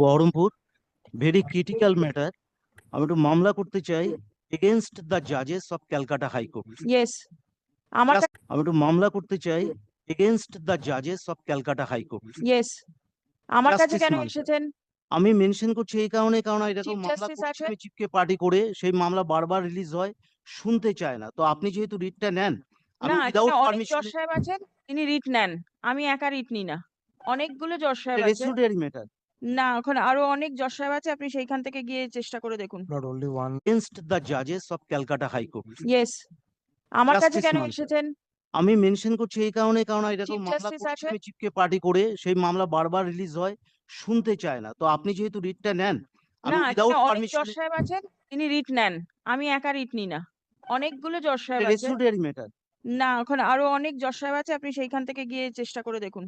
Baharampur. Very critical matter আমি একটু মামলা করতে চাই। Against the জাজেস of Calcutta high court yes আমার আমি একটু মামলা করতে চাই। Against the জাজেস of Calcutta high court yes আমার কাছে কেন এসেছেন? আমি মেনশন করছি এই কারণে কারণ এরকম মামলা করছি আছে? পার্টি করে সেই মামলা বারবার রিলিজ হয় শুনতে চায় না। তো আপনি যেহেতু রিটটা নেন আমি উইদাউট পারমিশন সাহেব আছেন। তিনি রিট নেন। আমি একা রিট নিই না। অনেকগুলো জজ সাহেব আছে। রেসিডুয়ারি ম্যাটার না ওখানে আরও অনেক জজ সাহেব আছে আপনি সেইখান থেকে গিয়ে চেষ্টা করে দেখুন। Not only one against the জাজেস of Calcutta high court yes আমার কাছে কেন এসেছেন? আমি মেনশন করছি এই কারণে কারণ এরকম মামলা করছি আছে? আমি পার্টি করে সেই মামলা বারবার রিলিজ হয় শুনতে চায় না। তো আপনি যেহেতু রিটটা নেন আমি না উইদাউট অনেক পারমিশন জজ সাহেব আছেন তিনি রিট নেন। আমি একা রিট নিই না। অনেকগুলো জজ সাহেব আছে। রেসিডুয়ারি ম্যাটার না ওখানে আরও অনেক সাহেব আছে আপনি সেইখান থেকে গিয়ে চেষ্টা করে দেখুন।